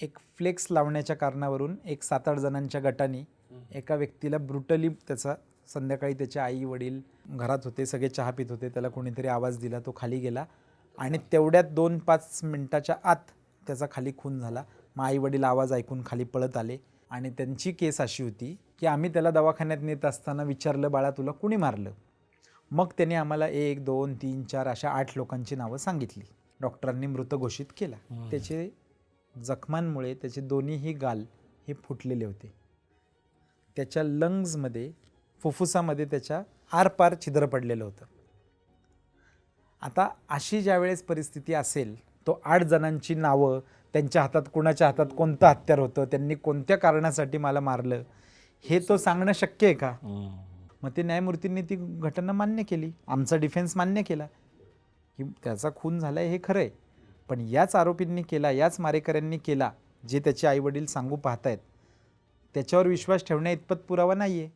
एक फ्लेक्स लावण्याच्या कारणावरून एक सात आठ जणांच्या गटाने एका व्यक्तीला ब्रुटली त्याचा संध्याकाळी त्याचे आई वडील घरात होते सगळे चहा पित होते त्याला कोणीतरी आवाज दिला तो खाली गेला आणि तेवढ्यात दोन पाच मिनटाच्या आत त्याचा खाली खून झाला. मग आई वडील आवाज ऐकून खाली पळत आले आणि त्यांची केस अशी होती की आम्ही त्याला दवाखान्यात नेत असताना विचारलं बाळा तुला कुणी मारलं? मग त्याने आम्हाला एक दोन तीन चार अशा आठ लोकांची नावं सांगितली. डॉक्टरांनी मृत घोषित केला. त्याचे जखमांमुळे त्याचे दोन्हीही गाल हे फुटलेले होते. त्याच्या लंग्समध्ये फुफ्फुसामध्ये त्याच्या आरपार छिद्र पडलेलं होतं. आता अशी ज्यावेळेस परिस्थिती असेल तो आठ जणांची नावं त्यांच्या हातात कुणाच्या हातात कोणतं हत्यार होतं त्यांनी कोणत्या कारणासाठी मला मारलं हे तो सांगणं शक्य आहे का? मग ते न्यायमूर्तींनी ती घटना मान्य केली आमचा डिफेन्स मान्य केला. की त्याचा खून झाला हे खरं आहे पण याच आरोपींनी केला याच मारेकऱ्यांनी केला जे त्याचे आईवडील सांगू पाहतायत त्याच्यावर विश्वास ठेवण्या इतपत पुरावा नाही आहे